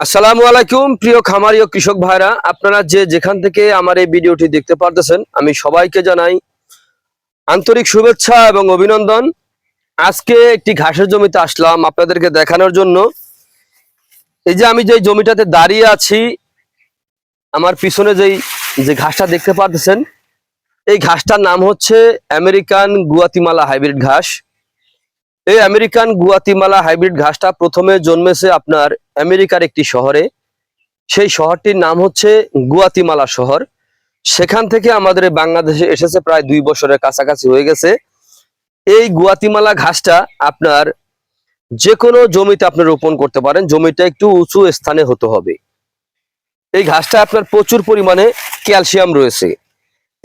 আসসালামু আলাইকুম, প্রিয় খামারি ও কৃষক ভাইরা। আপনারা যে যেখান থেকে আমার এই ভিডিওটি দেখতে পারতেছেন, আমি সবাইকে জানাই আন্তরিক শুভেচ্ছা এবং অভিনন্দন। আজকে একটি ঘাসের জমিতে আসলাম আপনাদেরকে দেখানোর জন্য। এই যে আমি যে জমিটাতে দাঁড়িয়ে আছি, আমার পিছনে যেই, যে ঘাসটা দেখতে পারতেছেন, এই ঘাসটার নাম হচ্ছে আমেরিকান গুয়াতিমালা হাইব্রিড ঘাস। এই আমেরিকান গুয়াতিমালা হাইব্রিড ঘাসটা প্রথমে জন্মেছে আপনার আমেরিকার একটি শহরে। সেই শহরটির নাম হচ্ছে গুয়াতিমালা শহর। সেখান থেকে আমাদের বাংলাদেশে এসেছে প্রায় দুই বছরের কাছাকাছি হয়ে গেছে। এই গুয়াতিমালা ঘাসটা আপনার যে কোনো জমিতে আপনি রোপণ করতে পারেন, জমিটা একটু উঁচু স্থানে হতে হবে। এই ঘাসটা আপনার প্রচুর পরিমাণে ক্যালসিয়াম রয়েছে।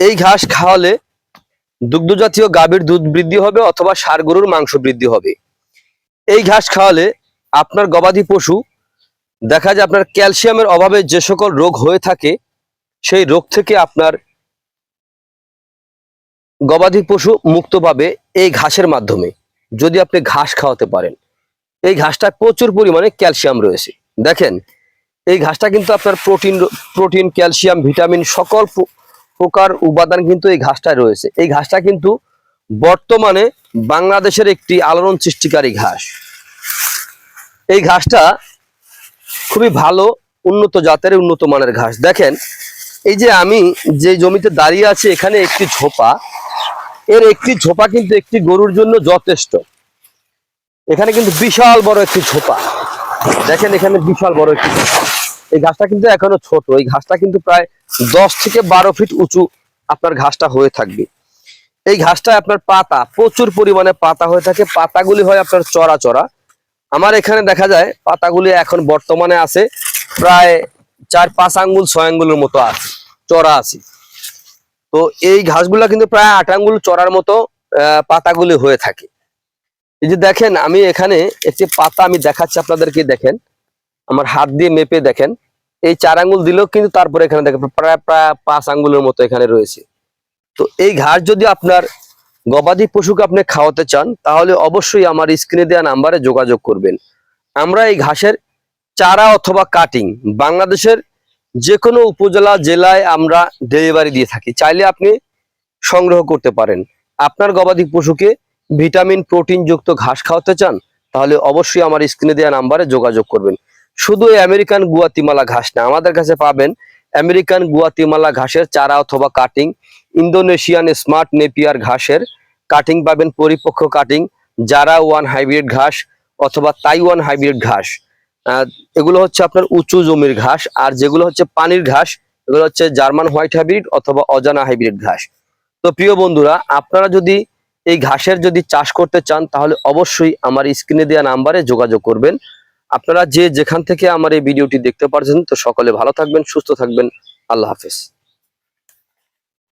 এই ঘাস খাওয়ালে দুগ্ধ জাতীয় গাভীর দুধ বৃদ্ধি হবে অথবা সার গরুর মাংস বৃদ্ধি হবে। এই ঘাস খাওয়ালে আপনার গবাদি পশু, দেখা যায় আপনার ক্যালসিয়ামের অভাবে যে সকল রোগ হয়ে থাকে, সেই রোগ থেকে আপনার গবাদি পশু মুক্ত পাবে এই ঘাসের মাধ্যমে, যদি আপনি ঘাস খাওয়াতে পারেন। এই ঘাসটা প্রচুর পরিমাণে ক্যালসিয়াম রয়েছে। দেখেন, এই ঘাসটা কিন্তু আপনার প্রোটিন প্রোটিন, ক্যালসিয়াম, ভিটামিন সকল প্রকার উপাদান কিন্তু এই ঘাসটায় রয়েছে। এই ঘাসটা কিন্তু বর্তমানে বাংলাদেশের একটি আলোড়ন সৃষ্টিকারী ঘাস। এই ঘাসটা খুবই ভালো, উন্নত জাতের, উন্নত মানের ঘাস। দেখেন, এই যে আমি যে জমিতে দাঁড়িয়ে আছি, এখানে একটি ঝোপা। এর একটি ঝোপা কিন্তু একটি গরুর জন্য যথেষ্ট। এখানে কিন্তু বিশাল বড় একটি ঝোপা। দেখেন, এখানে বিশাল বড় একটি ঝোপা। এই ঘাসটা কিন্তু এখনও ছোট। এই ঘাসটা কিন্তু প্রায় দশ থেকে বারো ফিট উঁচু আপনার ঘাসটা হয়ে থাকবে। এই ঘাসটা আপনার পাতা, প্রচুর পরিমাণে পাতা হয়ে থাকে। পাতাগুলি হয় আপনার চড়া চড়া। আমার এখানে দেখা যায় পাতাগুলি এখন বর্তমানে আছে প্রায় চার পাঁচ আঙ্গুল, ছয় আঙ্গুলের মতো আছে, চড়া আছে। তো এই ঘাসগুলা কিন্তু প্রায় আট আঙ্গুল চড়ার মতো পাতাগুলি হয়ে থাকে। এই যে দেখেন, আমি এখানে একটি পাতা আমি দেখাচ্ছি, আপনাদেরকে দেখেন। আমার হাত দিয়ে মেপে দেখেন, এই চার আঙ্গুল দিলেও কিন্তু তারপরে এখানে দেখেন প্রায় প্রায় পাঁচ আঙ্গুলের মতো এখানে রয়েছে। তো এই ঘাস যদি আপনার গবাদি পশুকে আপনি খাওয়াতে চান, তাহলে অবশ্যই আমার স্ক্রিনে দেওয়া নাম্বারে যোগাযোগ করবেন। আমরা এই ঘাসের চারা অথবা কাটিং বাংলাদেশের যে কোনো উপজেলা, জেলায় আমরা ডেলিভারি দিয়ে থাকি। চাইলে আপনি সংগ্রহ করতে পারেন। আপনার গবাদি পশুকে ভিটামিন প্রোটিন যুক্ত ঘাস খাওয়াতে চান, তাহলে অবশ্যই আমার স্ক্রিনে দেওয়া নাম্বারে যোগাযোগ করবেন। শুধু আমেরিকান গুয়াতিমালা ঘাস না, আমাদের কাছে পাবেন আমেরিকান গুয়াতিমালা ঘাসের চারা অথবা কাটিং ইন্দোনেশিয়ান স্মার্ট নেপিয়ার ঘাসের কাটিং পাবেন, পরিপক্ক কাটিং জারা ওয়ান হাইব্রিড ঘাস অথবা তাইওয়ান হাইব্রিড ঘাস। এগুলো হচ্ছে আপনার উঁচু জমির ঘাস, আর যেগুলো হচ্ছে পানির ঘাস, এগুলো হচ্ছে জার্মান হোয়াইট হাইব্রিড অথবা অজানা হাইব্রিড ঘাস। তো প্রিয় বন্ধুরা, আপনারা যদি এই ঘাসের যদি চাষ করতে চান, তাহলে অবশ্যই আমার স্ক্রিনে দেওয়া নাম্বারে যোগাযোগ করবেন। আপনারা যে যেখান থেকে আমার এই ভিডিওটি দেখতে পারছেন, তো সকলে ভালো থাকবেন, সুস্থ থাকবেন। আল্লাহ হাফেজ।